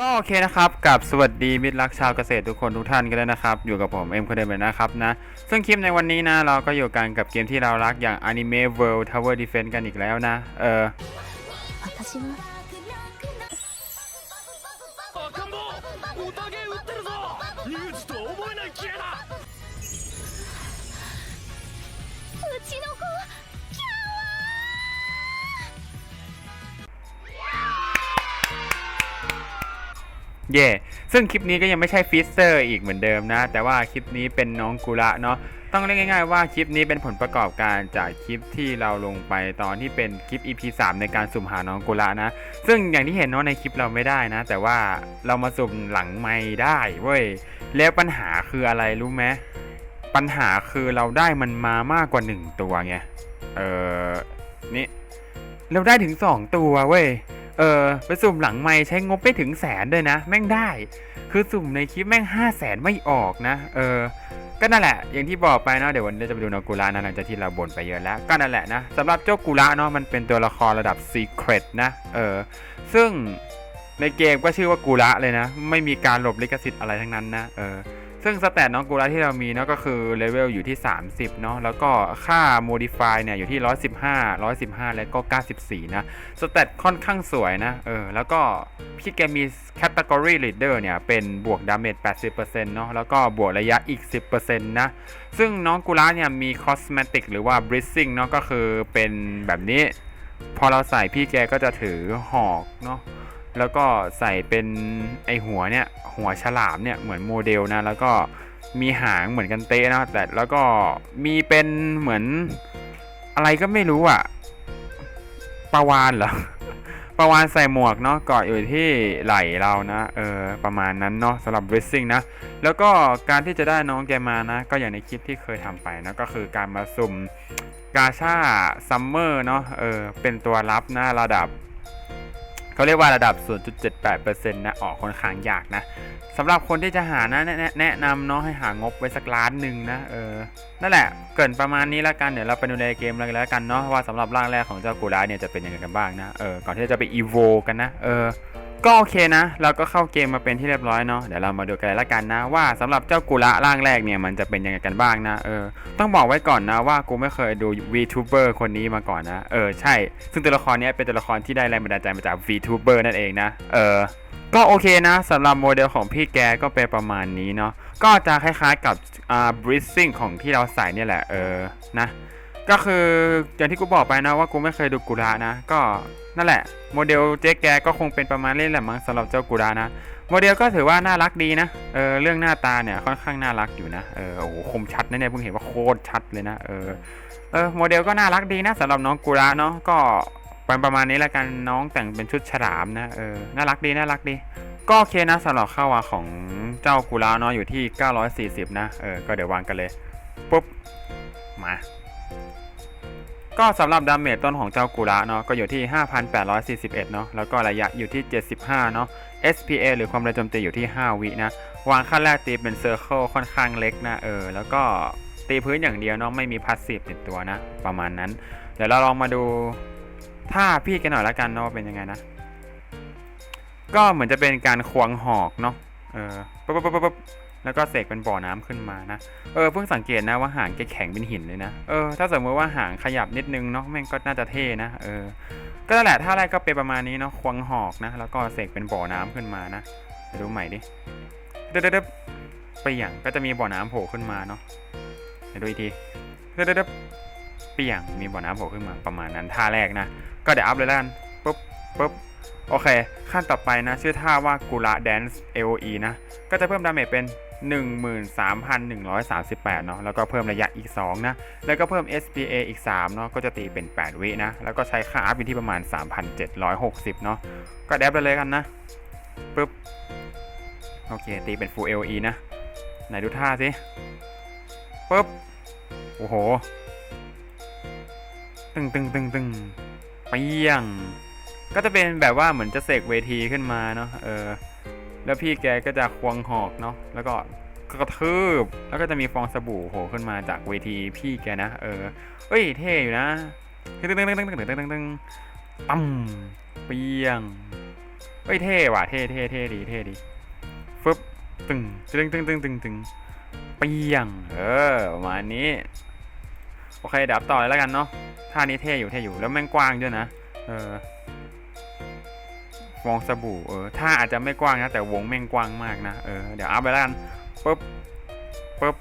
ก็โอเคนะครับกับสวัสดีมิตรรักชาวเกษตรทุกคนทุกท่านกันเลยนะครับ อยู่กับผมเอ็มคนเดิมเลยนะครับนะ ซึ่งคลิปในวันนี้นะเราก็อยู่กันกับเกมที่เรารักอย่าง Anime World Tower Defense กันอีกแล้วนะ เออ私は เย่ซึ่งคลิปนี้ก็ยังไม่ใช่ฟิสเซอร์อีกเหมือนเดิมนะ แต่ว่าคลิปนี้เป็นน้องกุระเนาะ ต้องเรียกง่ายๆว่าคลิปนี้เป็นผลประกอบการจากคลิปที่เราลงไปตอนที่เป็นคลิป EP 3 ในการสุ่มหาน้องกุระนะ ซึ่งอย่างที่เห็นเนาะในคลิปเราไม่ได้นะ แต่ว่าเรามาสุ่มหลังไม่ได้เว้ย แล้วปัญหาคืออะไรรู้ไหมปัญหาคือเราได้มันมามากกว่า 1 ตัวไง เออนี่ เราได้ถึง 2 ตัวเว้ย เออไปสุ่มหลังไม่ใช้งบไม่ถึงแสนด้วยนะ แม่งได้ คือสุ่มในคลิปแม่ง5 0 0แสนไม่ออกนะ เออ ก็นั่นแหละ อย่างที่บอกไปเนาะเดี๋ยววันนี้จะไปดูน้อกุระนะหลังจากที่เราบ่นไปเยอะแล้ว ก็นั่นแหละนะสำหรับเจ้ากุระเนาะมันเป็นตัวละครระดับ Secret นะ เออ ซึ่งในเกมก็ชื่อว่ากุระเลยนะ ไม่มีการหลบลิขสิทธิ์อะไรทั้งนั้นนะ เออ ซึ่งสแตทน้องกุระที่เรามีเนาะก็คือเลเวลอยู่ที่ 30 เนาะแล้วก็ค่า modify เนี่ยอยู่ที่ 115 115 และก็ 94 นะสเตตค่อนข้างสวยนะเออแล้วก็พี่แกมี category leader เนี่ยเป็นบวก damage 80%เนาะแล้วก็บวกระยะอีก 10%นะซึ่งน้องกุระเนี่ยมี cosmetic หรือว่า breathing เนาะก็คือเป็นแบบนี้ พอเราใส่พี่แกก็จะถือหอกเนาะ แล้วก็ใส่เป็นไอหัวเนี่ยหัวฉลามเนี่ยเหมือนโมเดลนะแล้วก็มีหางเหมือนกันเต้นะแต่แล้วก็มีเป็นเหมือนอะไรก็ไม่รู้อะปลาวานเหรอประวานใส่หมวกเนาะเกาะอยู่ที่ไหล่เรานะเออประมาณนั้นเนาะสำหรับ racing นะแล้วก็การที่จะได้น้องแกมานะ ก็อย่างในคลิปที่เคยทำไปนะก็คือการมาสุ่มกาชาซัมเมอร์เนาะเออเป็นตัวรับนะระดับ เขาเรียกว่าระดับ 0.78%นะออกค่อนข้างยากนะสำหรับคนที่จะหานะแนะแนะแนะนำเนาะให้หางบไว้สักล้านหนึ่งนะเออนั่นแหละเกินประมาณนี้แล้วกันเดี๋ยวเราไปดูในเกมเลยแล้วกันเนาะว่าสำหรับร่างแรกของเจ้ากูร่าเนี่ยจะเป็นยังไงกันบ้างนะเออก่อนที่จะไปอีโวกันนะเออ ก็โอเคนะเราก็เข้าเกมมาเป็นที่เรียบร้อยเนาะเดี๋ยวเรามาดูกันละกันนะ ว่าสำหรับเจ้ากูระร่างแรกเนี่ยมันจะเป็นยังไงกันบ้างนะเออต้องบอกไว้ก่อนนะว่ากูไม่เคยดู VTuber คนนี้มาก่อนนะเออใช่ ซึ่งตัวละครนี้เป็นตัวละครที่ได้แรงบันดาลใจมาจาก VTuber นั่นเองนะเออก็โอเคนะสำหรับโมเดลของพี่แกก็เป็นประมาณนี้เนาะก็จะคล้ายๆกับอ่า breathing ของที่เราใส่เนี่ยแหละเออนะก็คืออย่างที่กูบอกไปนะว่ากูไม่เคยดูกุระนะ ก็ นั่นแหละ โมเดลเจ๊แกก็คงเป็นประมาณนี้แหละมั้งสำหรับเจ้ากุระนะ โมเดลก็ถือว่าน่ารักดีนะ เออเรื่องหน้าตาเนี่ยค่อนข้างน่ารักอยู่นะ เออโอ้โหคมชัดนะเนี่ยเพิ่งเห็นว่าโคตรชัดเลยนะ เออ เออโมเดลก็น่ารักดีนะสำหรับน้องกุระเนาะ ก็เป็นประมาณนี้แล้วกันน้องแต่งเป็นชุดฉลามนะ เออ น่ารักดีน่ารักดีก็โอเคนะสำหรับข้าวาของเจ้ากุระเนาะอยู่ที่ 940 นะ เออ ก็เดี๋ยววางกันเลย ปุ๊บ มา ก็สำหรับดาเมจต้นของเจ้ากุระเนาะก็อยู่ที่ 5,841 เนาะแล้วก็ระยะอยู่ที่ 75 เนาะ SPA หรือความเร็วโจมตีอยู่ที่ 5 วินะ วางขั้นแรกตีเป็นเซอร์เคิลค่อนข้างเล็กนะเออ แล้วก็ตีพื้นอย่างเดียวเนาะไม่มีพาสซีฟติดตัวนะ ประมาณนั้น เดี๋ยวเราลองมาดูท่าพี่กันหน่อยละกันเนาะเป็นยังไงนะ ก็เหมือนจะเป็นการควงหอกเนาะเออปุ๊บปุ๊บปุ๊บ แล้วก็เสกเป็นบ่อน้ำขึ้นมานะ เออเพิ่งสังเกตนะว่าหางแกแข็งเป็นหินเลยนะ เออถ้าสมมติว่าหางขยับนิดนึงเนาะแม่งก็น่าจะเท่นะ เออ ก็นั่นแหละท่าแรกก็เป็นประมาณนี้เนาะควงหอกนะ แล้วก็เสกเป็นบ่อน้ำขึ้นมานะดูใหม่ดิ เด็ดเด็ดเปียงก็จะมีบ่อน้ำโผล่ขึ้นมาเนาะดูอีกที เด็ดเด็ดเปียงมีบ่อน้ำโผล่ขึ้นมาประมาณนั้นท่าแรกนะ ก็เดี๋ยวอัพเลยล้วกันปุ๊บปุ๊บโอเค ขั้นต่อไปนะ ชื่อท่าว่ากุระแดนซ์ AOE นะ ก็จะเพิ่มดาเมจเป็น 13,138 เนาะแล้วก็เพิ่มระยะอีก 2 นะ แล้วก็เพิ่ม SPA อีก 3 เนาะก็จะตีเป็น 8 วินะ แล้วก็ใช้ค่าอัพอยู่ที่ประมาณ 3,760 เนาะก็แดบเลยกันนะปึ๊บโอเค ตีเป็น Full LE นะ ไหนดูท่าสิปึ๊บ โอ้โห ตึงตึงตึงตึงเปียง ก็จะเป็นแบบว่าเหมือนจะเสกเวทีขึ้นมาเนาะเออ แล้วพี่แกก็จะควงหอกเนาะแล้วก็กระทืบแล้วก็จะมีฟองสบู่โผล่ขึ้นมาจากเวทีพี่แกนะ เออ เอ้ยเท่อยู่นะตึ้งตึ้งตึ้งตึ้งตึ้งตึ้งตึ้งตึ้งตึ้งปั๊มเปียงเอ้ยเท่ว่ะเท่เท่เท่ดีเท่ดีฟึบตึงตึงตึงตึงตึงตึงเปียง เออประมาณนี้ โอเคเดี๋ยวต่อเลยแล้วกันเนาะท่านี้เท่อยู่เท่อยู่แล้วแม่งกว้างด้วยนะ เออ ฟองสบู่เออท่าอาจจะไม่กว้างนะ แต่วงแม่งกว้างมากนะเออเดี๋ยวอัพไปแล้วกันปุ๊บปุ๊บ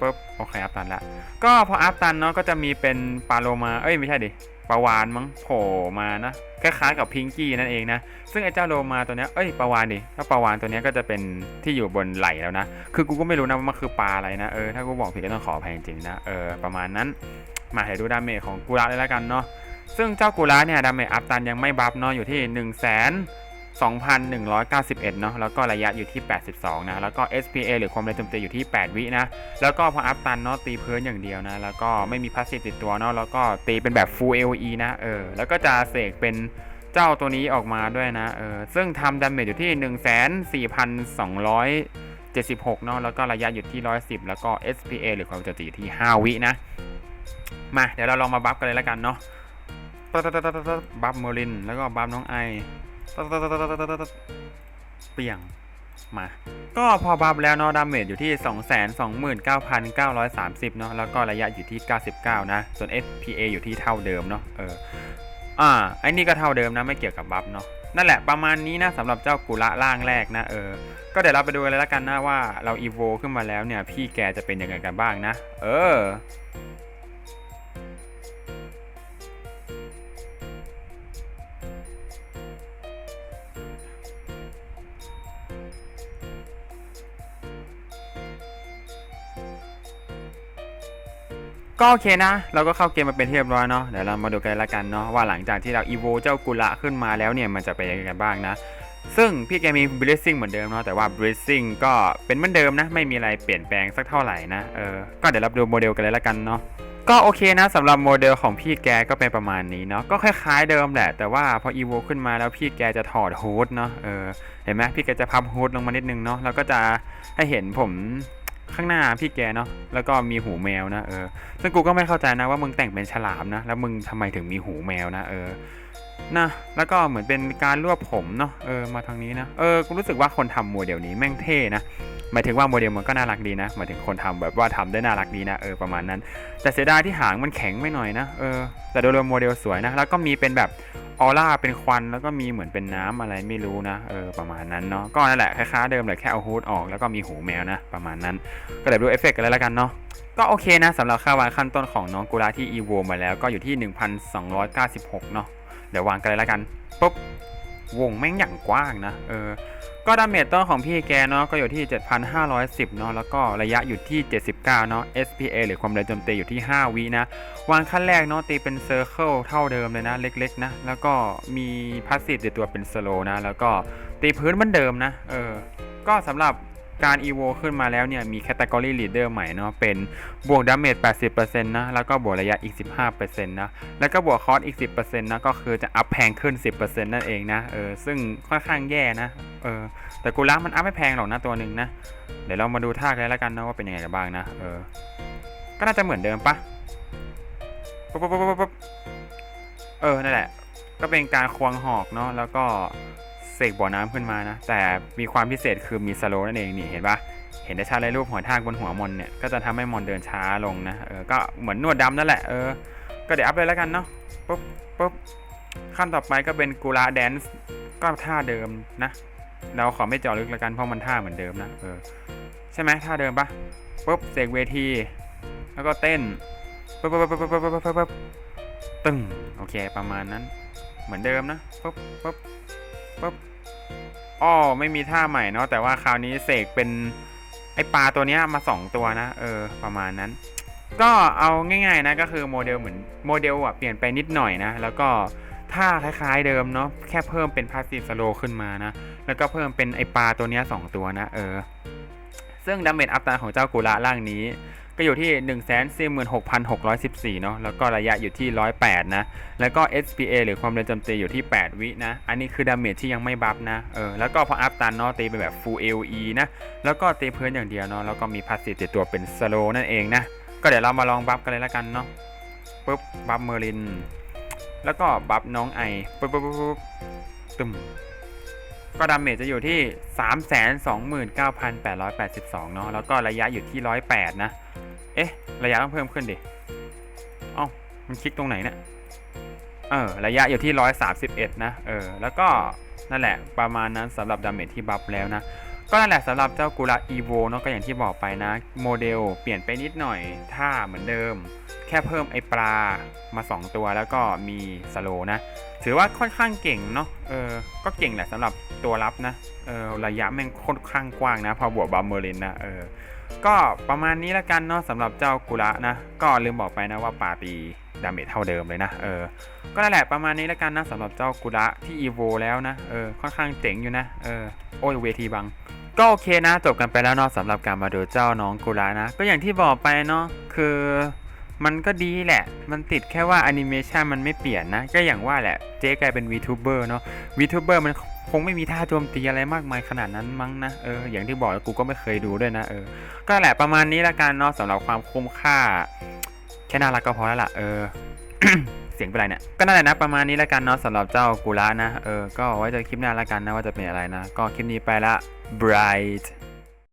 ปุ๊บโอเคอัพตันละก็พออัพตันเนาะก็จะมีเป็นปลาโลมาเอ้ยไม่ใช่ดิปลาวานมั้งโผล่มานะคล้ายๆกับพิงกี้นั่นเองนะซึ่งไอ้เจ้าโลมาตัวเนี้ยเอ้ยปลาวานดิถ้าปลาวานตัวเนี้ยก็จะเป็นที่อยู่บนไหลแล้วนะ คือกูก็ไม่รู้นะว่ามันคือปลาอะไรนะเออถ้ากูบอกผิดก็ต้องขออภัยจริงๆนะเออประมาณนั้นมาเดี๋ยวดูดาเมจของกูระเลยแล้วกันเนาะ ซึ่งเจ้ากูระเนี่ยดาเมจอัพตันยังไม่บัฟเนาะอยู่ที่1 2 2,191 เนาะแล้วก็ระยะอยู่ที่ 82 นะ แล้วก็ SPA หรือความเร็วโจมตีอยู่ที่ 8 วินะ แล้วก็พออัพตันเนาะตีพื้นอย่างเดียวนะ แล้วก็ไม่มีพาสซีฟติดตัวเนาะแล้วก็ตีเป็นแบบ full AOE นะเออแล้วก็จะเสกเป็นเจ้าตัวนี้ออกมาด้วยนะเออซึ่งทำดาเมจอยู่ที่ 14,276เนาะแล้วก็ระยะอยู่ที่ 110 แล้วก็ SPA หรือความเร็วโจมตีอยู่ที่ 5 วินะ มา เดี๋ยวเราลองมาบัฟกันเลยแล้วกันเนาะ บัฟเมอริน แล้วก็บัฟน้องไอตตตตตัดตัดตัดเปียงมา ก็พอบัฟแล้วเนาะดาเมจอยู่ที่ 229,930 เนาะแล้วก็ระยะอยู่ที่ 99 นะ ส่วน SPA อยู่ที่เท่าเดิมเนาะเอออ่าไอ้นี่ก็เท่าเดิมนะไม่เกี่ยวกับบัฟเนาะนั่นแหละประมาณนี้นะสำหรับเจ้ากุระล่างแรกนะเออ ก็เดี๋ยวเราไปดูกันเลยล้วกันนะว่าเราอีโวขึ้นมาแล้วเนี่ย พี่แกจะเป็นยังไงกันบ้างนะ เออ ก็โอเคนะ เราก็เข้าเกมมาเป็นที่เรียบร้อยเนาะเดี๋ยวเรามาดูกันละกันเนาะว่าหลังจากที่เราอีโวเจ้ากุระขึ้นมาแล้วเนี่ยมันจะเป็นยังไงกันบ้างนะ ซึ่งพี่แกมี blessing เหมือนเดิมเนาะแต่ว่า blessing ก็เป็นเหมือนเดิมนะ ไม่มีอะไรเปลี่ยนแปลงสักเท่าไหร่นะเออก็เดี๋ยวเราดูโมเดลกันเลยละกันเนาะก็โอเคนะสำหรับโมเดลของพี่แกก็เป็นประมาณนี้เนาะก็คล้ายๆเดิมแหละ แต่ว่าพออีโวขึ้นมาแล้วพี่แกจะถอดฮูดเนาะเออเห็นไหมพี่แกจะพับฮูดลงมานิดนึงเนาะแล้วก็จะให้เห็นผม ข้างหน้าพี่แกเนาะแล้วก็มีหูแมวนะเออซึ่งกูก็ไม่เข้าใจนะว่ามึงแต่งเป็นฉลามนะแล้วมึงทำไมถึงมีหูแมวนะเออนะแล้วก็เหมือนเป็นการรวบผมเนาะเออมาทางนี้นะเออกูรู้สึกว่าคนทำโมเดลนี้แม่งเท่นะ หมายถึงว่าโมเดลมันก็น่ารักดีนะหมายถึงคนทำแบบว่าทำได้น่ารักดีนะเออประมาณนั้น แต่เสียดายที่หางมันแข็งไม่หน่อยนะเออแต่โดยรวมโมเดลสวยนะแล้วก็มีเป็นแบบออร่าเป็นควันแล้วก็มีเหมือนเป็นน้ำอะไรไม่รู้นะเออประมาณนั้นเนาะก็นั่นแหละคล้ายๆเดิมเลยแค่เอาฮูดออกแล้วก็มีหูแมวนะประมาณนั้น ก็เดี๋ยวดูเอฟเฟกต์กันเลยแล้วกันเนาะก็โอเคนะสำหรับค่าวางขั้นต้นของน้องกุระที่อีโวมาแล้วก็อยู่ที่ 1,296 เนาะเดี๋ยววางกันเลยแล้วกันปุ๊บ วงแม่งอย่างกว้างนะ เออ ก็ดาเมจต้นของพี่แกเนาะ ก็อยู่ที่ 7,510 เนาะ แล้วก็ระยะอยู่ที่ 79 เนาะ SPA หรือความเร็วโจมตีอยู่ที่ 5 วินะ วางขั้นแรกเนาะ ตีเป็นเซอร์เคิลเท่าเดิมเลยนะ เล็กๆนะ แล้วก็มีพาสซีฟติดตัวเป็นสโลนะ แล้วก็ตีพื้นเหมือนเดิมนะ เออ ก็สำหรับ การอีโวขึ้นมาแล้วเนี่ยมีแคตตากรีลีดเดอร์ใหม่เนาะเป็นบวกดาเมจ80%นะแล้วก็บวกระยะอีก 15%นะแล้วก็บวกคอสอีก 10%นะก็คือจะอัพแพงขึ้น 10%นั่นเองนะเออซึ่งค่อนข้างแย่นะเออแต่กูรักมันอัพไม่แพงหรอกนะตัวหนึ่งนะเดี๋ยวเรามาดูท่ากันแล้วกันนะว่าเป็นยังไงกันบ้างนะเออก็น่าจะเหมือนเดิมปะปุ๊บปุ๊บปุ๊บปุ๊บเออนั่นแหละก็เป็นการควงหอกเนาะแล้วก็ เสกบ่อน้ำขึ้นมานะ แต่มีความพิเศษคือมีสโลนั่นเองนี่เห็นปะเห็นได้ชัดเลยรูปหัวทากบนหัวมอนเนี่ยก็จะทำให้มอนเดินช้าลงนะเออก็เหมือนนวดดำนั่นแหละเออก็เดี๋ยวอัพเลยแล้วกันเนาะปุ๊บปุ๊บขั้นต่อไปก็เป็นกุลาแดนส์ก็ท่าเดิมนะ เราขอไม่เจาะลึกแล้วกันเพราะมันท่าเหมือนเดิมนะเออใช่ไหมท่าเดิมปะปุ๊บเสกเวที แล้วก็เต้นปุ๊บปุ๊บปุ๊บปุ๊บปุ๊บปุ๊บตึงโอเคประมาณนั้น เหมือนเดิมนะปุ๊บปุ๊บ ปุ๊บอ้อไม่มีท่าใหม่เนาะแต่ว่าคราวนี้เสกเป็นไอปลาตัวเนี้ยมาสองตัวนะเออประมาณนั้น ก็เอาง่ายๆนะก็คือโมเดลเหมือนโมเดลอะเปลี่ยนไปนิดหน่อยนะ แล้วก็ท่าคล้ายๆเดิมเนาะแค่เพิ่มเป็นพาสซีฟสโลขึ้นมานะ แล้วก็เพิ่มเป็นไอปลาตัวเนี้ยสองตัวนะเออ ซึ่งดาเมจอัพตาของเจ้ากุระล่างนี้ ก็อยู่ที่ 1 4 6 6 1 4 เนาะแล้วก็ระยะอยู่ที่ 108 นะ แล้วก็ SPA หรือความเร็วโจมตีอยู่ที่ 8 วินะ อันนี้คือดาเมจที่ยังไม่บัฟนะเออแล้วก็พออัพตันเนาะตีเป็นแบบ full AOE นะแล้วก็ตีพื้นอย่างเดียวเนาะแล้วก็มีพาสซีฟติดตัวเป็นสโลนั่นเองนะก็เดี๋ยวเรามาลองบัฟกันเลยละกันเนาะปุ๊บบัฟเมอร์ลิน แล้วก็บัฟน้องไอปุ๊บปุ๊บปุ๊บปุ๊บตึมก็ดาเมจจะอยู่ที่ 329,882 เนาะ แล้วก็ระยะอยู่ที่ 108 นะ เอ๊ะ ระยะต้องเพิ่มขึ้นดิเอ้ามันคลิกตรงไหนเนี่ยเออ ระยะอยู่ที่ 131 นะ เออ แล้วก็นั่นแหละประมาณนั้นสำหรับดาเมจที่บัฟแล้วนะ ก็นั่นแหละสำหรับเจ้ากุระอีโวเนาะก็อย่างที่บอกไปนะ โมเดลเปลี่ยนไปนิดหน่อยท่าเหมือนเดิม แค่เพิ่มไอปลามา 2 ตัวแล้วก็มีสโลนะ ถือว่าค่อนข้างเก่งเนาะเออ ก็เก่งแหละสำหรับตัวรับนะ เออ ระยะแม่งค่อนข้างกว้างนะ พอบวกบัมเมอรินนะเออ ก็ประมาณนี้ละกันเนาะสำหรับเจ้ากุระนะ ก็ลืมบอกไปนะว่าปาตีดาเมจเท่าเดิมเลยนะ เออ ก็นั่นแหละประมาณนี้ละกันนะสำหรับเจ้ากุระที่อีโวแล้วนะ เออ ค่อนข้างเจ๋งอยู่นะ เออ โอ้ยเวทีบัง ก็โอเคนะ จบกันไปแล้วเนาะสำหรับการมาดูเจ้าน้องกุระนะ ก็อย่างที่บอกไปเนาะ คือ มันก็ดีแหละ มันติดแค่ว่าแอนิเมชันมันไม่เปลี่ยนนะ ก็อย่างว่าแหละ เจ๊กลายเป็น VTuber เนาะ VTuber มันคงไม่มีท่าโจมตีอะไรมากมายขนาดนั้นมั้งนะ เออ อย่างที่บอกแล้วกูก็ไม่เคยดูด้วยนะ เออ ก็แหละประมาณนี้ละกันเนาะสำหรับความคุ้มค่า แค่น่ารักก็พอแล้วล่ะ เออ เสียงเป็นไรเนี่ย ก็นั่นแหละนะประมาณนี้ละกันเนาะสำหรับเจ้ากุระนะ เออ ก็ไว้เจอคลิปหน้าละกันนะว่าจะเป็นอะไรนะ ก็คลิปนี้ไปละ bright